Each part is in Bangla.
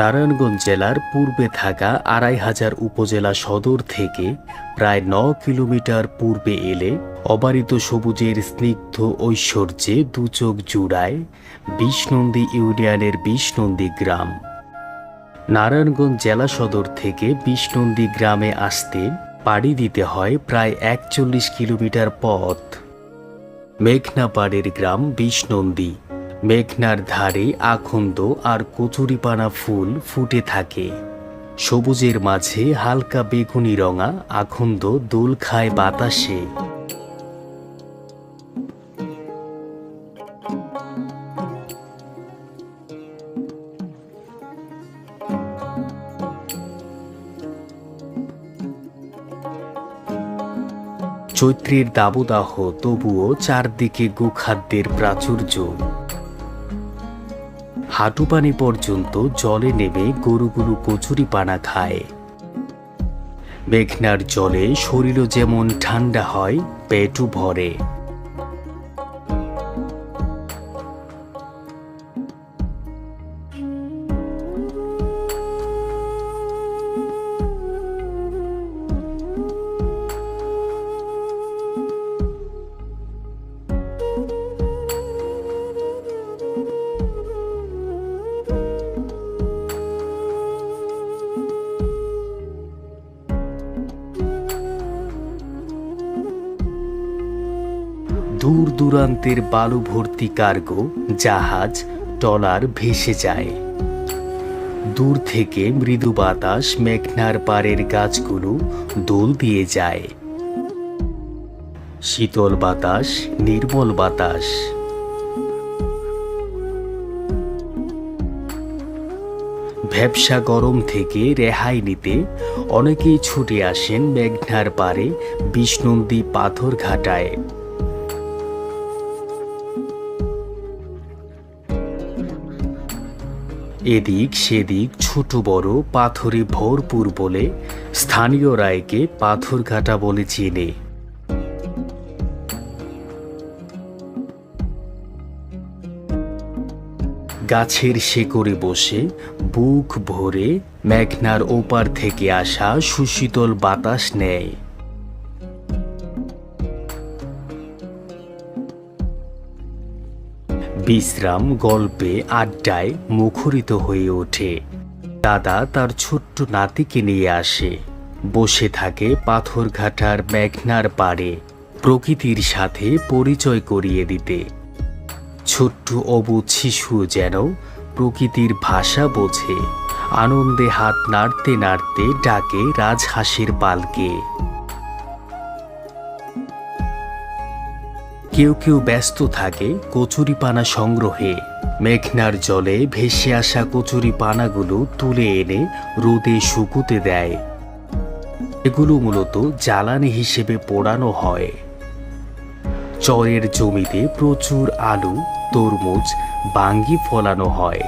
নারায়ণগঞ্জ জেলার পূর্বে থাকা আড়াই হাজার উপজেলা সদর থেকে প্রায় ন কিলোমিটার পূর্বে এলে অবারিত সবুজের স্নিগ্ধ ঐশ্বর্যে দুচোখ জুড়ায় বিষ্ণন্দী ইউনিয়নের বিষ্ণন্দী গ্রাম। নারায়ণগঞ্জ জেলা সদর থেকে বিষ্ণন্দী গ্রামে আসতে পাড়ি দিতে হয় প্রায় একচল্লিশ কিলোমিটার পথ। মেঘনা পাড়ের গ্রাম বিষ্ণন্দী মেঘনার ধারে আখন্দ আর কচুরিপানা ফুল ফুটে থাকে। সবুজের মাঝে হালকা বেগুনি রঙা আখন্দ দোল খায় বাতাসে। চৈত্রের দাবদাহ তবুও চারদিকে গোখাদ্যের প্রাচুর্য। হাঁটু পানি পর্যন্ত জলে নেমে গরুগুলো কচুরি পানা খায়। মেঘনার জলে শরীরও যেমন ঠান্ডা হয়, পেটও ভরে। দূর দূরান্তের বালু ভর্তি কার্গো জাহাজ, টলার ভেসে যায়। দূর থেকে মৃদু বাতাস মেঘনার পাড়ের গাছগুলো দোল দিয়ে যায়। শীতল বাতাস, নির্মল বাতাস। ভ্যাবসা গরম থেকে রেহাই নিতে অনেকেই ছুটে আসেন মেঘনার পারে বিষ্ণন্দী পাথর ঘাটায় এদিক সেদিক ছোট বড়, পাথরে ভরপুর বলে স্থানীয় রায়কে পাথরঘাটা বলে চেনে। গাছের শেকড়ে বসে বুক ভরে মেঘনার ওপার থেকে আসা সুশীতল বাতাস নেয়। বিশ্রাম, গল্পে, আড্ডায় মুখরিত হয়ে ওঠে। দাদা তার ছোট্ট নাতিকে নিয়ে আসে। বসে থাকে পাথরঘাটার মেঘনার পাড়ে প্রকৃতির সাথে পরিচয় করিয়ে দিতে। ছোট্ট অবুধ শিশু যেন প্রকৃতির ভাষা বোঝে। আনন্দে হাত নাড়তে নাড়তে ডাকে রাজহাঁসের পালকে। কেউ কেউ ব্যস্ত থাকে কচুরিপানা সংগ্রহে। মেঘনার জলে ভেসে আসা কচুরিপানাগুলো তুলে এনে রোদে শুকুতে দেয়। এগুলো মূলত জ্বালানি হিসেবে পোড়ানো হয়। চরের জমিতে প্রচুর আলু, তরমুজ, বাঙ্গি ফলানো হয়।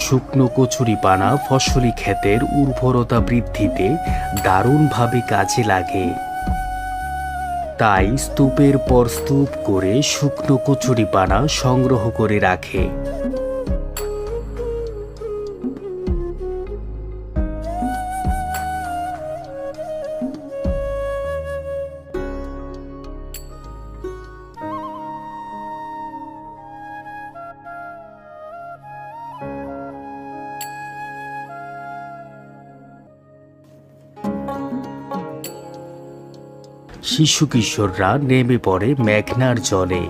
শুকনো কচুরিপানা ফসলি ক্ষেতের উর্বরতা বৃদ্ধিতে দারুণভাবে কাজে লাগে। তাই স্তূপের পর স্তূপ করে শুকনো কচুরিপানা সংগ্রহ করে রাখে। শিশু কিশোররা নেমে পড়ে মেঘনার জলে।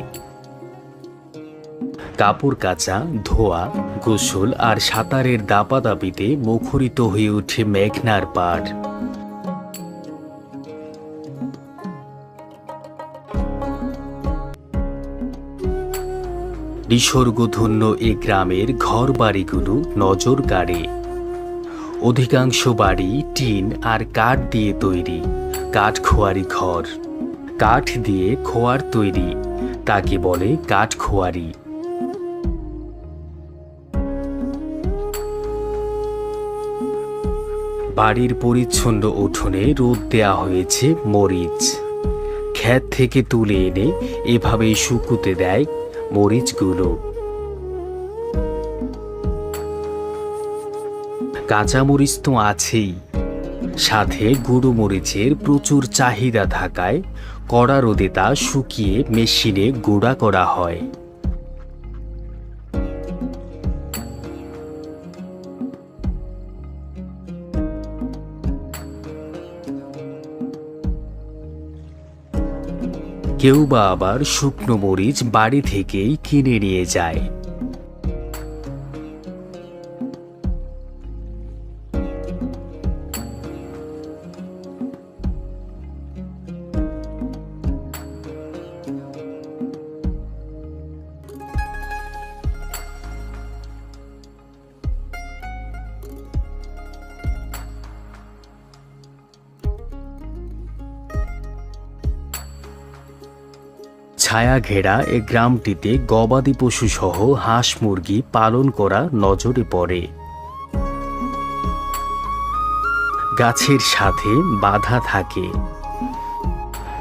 কাপড় কাচা, ধোয়া, গোসল আর সাঁতারের দাপাদাপিতে মুখরিত হয়ে ওঠে মেঘনার পাড়। নিসর্গধন্য এ গ্রামের ঘর বাড়িগুলো নজর কাড়ে অধিকাংশ বাড়ি টিন আর কাঠ দিয়ে তৈরি। কাঠ খোয়ারি ঘর কাঠ দিয়ে খোয়ার তৈরি, তাকে বলে কাঠ খোয়ারি বাড়ির পরিচ্ছন্ন উঠোনে রোদ দেয়া হয়েছে মরিচ। ক্ষেত থেকে তুলে এনে এভাবেই শুকুতে দেয় মরিচগুলো। কাঁচামরিচ তো আছেই। সাথে গুঁড়ো মরিচের প্রচুর চাহিদা থাকায় কড়া রোদে তা শুকিয়ে মেশিনে গুঁড়া করা হয়। কেউ বা আবার শুকনো মরিচ বাড়ি থেকেই কিনে নিয়ে যায়। ছায়া ঘেরা এ গ্রামটিতে গবাদি পশু সহ হাঁস মুরগি পালন করা নজরে পড়ে। গাছের সাথে বাধা থাকে।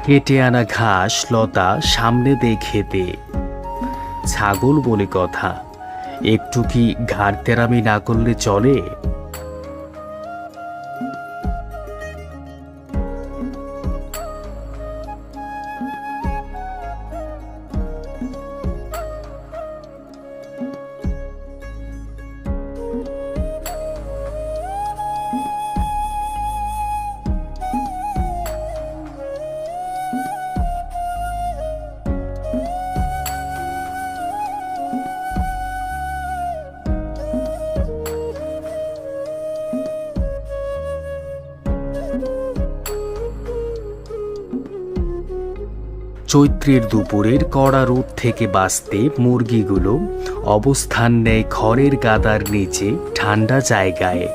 কেটে আনা ঘাস, লতা সামনে দিয়ে খেতে ছাগল বলে কথা। একটু কি ঘাড় তেরামি না করলে চলে? চৈত্রের দুপুরের কড়া রোদ থেকে বাঁচতে মুরগিগুলো অবস্থান নেয় খড়ের গাদার নিচে ঠান্ডা জায়গায়।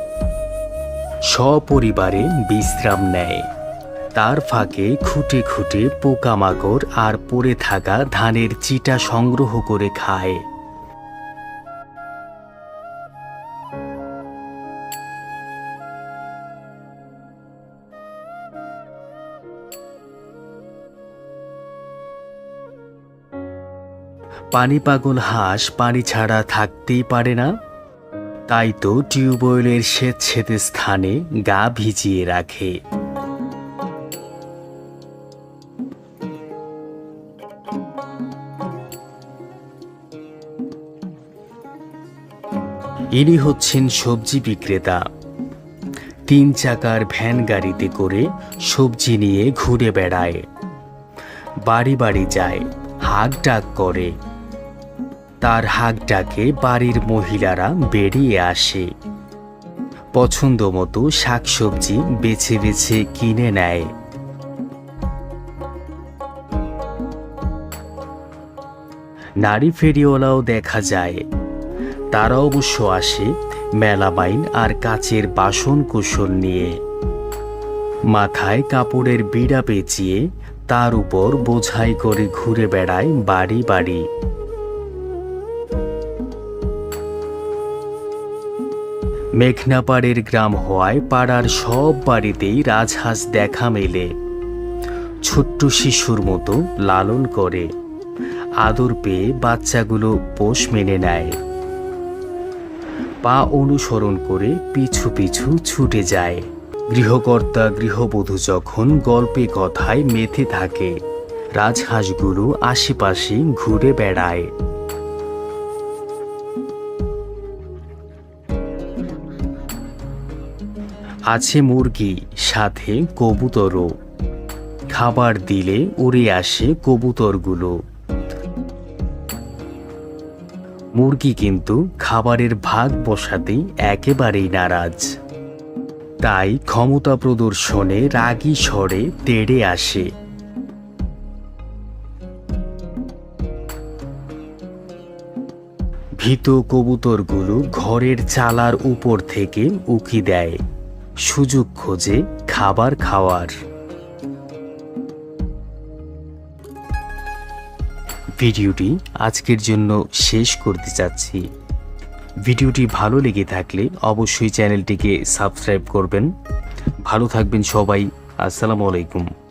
সপরিবারে বিশ্রাম নেয়। তার ফাঁকে খুঁটে খুঁটে পোকামাকড় আর পড়ে থাকা ধানের চিটা সংগ্রহ করে খায়। পানি পাগল হাঁস পানি ছাড়া থাকতেই পারে না। তাই তো টিউবওয়েলের স্বেচ্ছেদ স্থানে গা ভিজিয়ে রাখে। ইনি হচ্ছেন সবজি বিক্রেতা। তিন চাকার ভ্যান গাড়িতে করে সবজি নিয়ে ঘুরে বেড়ায়। বাড়ি বাড়ি যায়, হাক ডাক করে। তার হাক ডাকে বাড়ির মহিলারা বেরিয়ে আসে। পছন্দ মতো শাকসবজি বেছে বেছে কিনে নেয়। নারী ফেরিওয়ালাও দেখা যায়। তারা অবশ্য আসে মেলামাইন আর কাচের বাসন কুসন নিয়ে। মাথায় কাপড়ের বিড়া পেঁচিয়ে তার উপর বোঝাই করে ঘুরে বেড়ায় বাড়ি বাড়ি। মেঘনাপাড়ের গ্রাম হওয়ায় পাড়ার সব বাড়িতেই রাজহাঁস দেখা মেলে। ছোট্ট শিশুর মতো লালন করে। আদর পেয়ে বাচ্চাগুলো পোষ মেনে নেয়। পা অনুসরণ করে পিছু পিছু ছুটে যায়। গৃহকর্তা গৃহবধূ যখন গল্পে কথায় মেতে থাকে, রাজহাঁসগুলো আশেপাশে ঘুরে বেড়ায়। আছে মুরগি, সাথে কবুতরও। খাবার দিলে উড়ে আসে কবুতরগুলো। মুরগি কিন্তু খাবারের ভাগ বসাতেই একেবারেই নারাজ। তাই ক্ষমতা প্রদর্শনে রাগী স্বরে তেড়ে আসে। ভীত কবুতরগুলো ঘরের চালার উপর থেকে উকি দেয়। সুযোগ খোঁজে খাবার খাওয়ার। ভিডিওটি আজকের জন্য শেষ করতে চাচ্ছি। ভিডিওটি ভালো লেগে থাকলে অবশ্যই চ্যানেলটিকে সাবস্ক্রাইব করবেন। ভালো থাকবেন সবাই। আসসালামু আলাইকুম।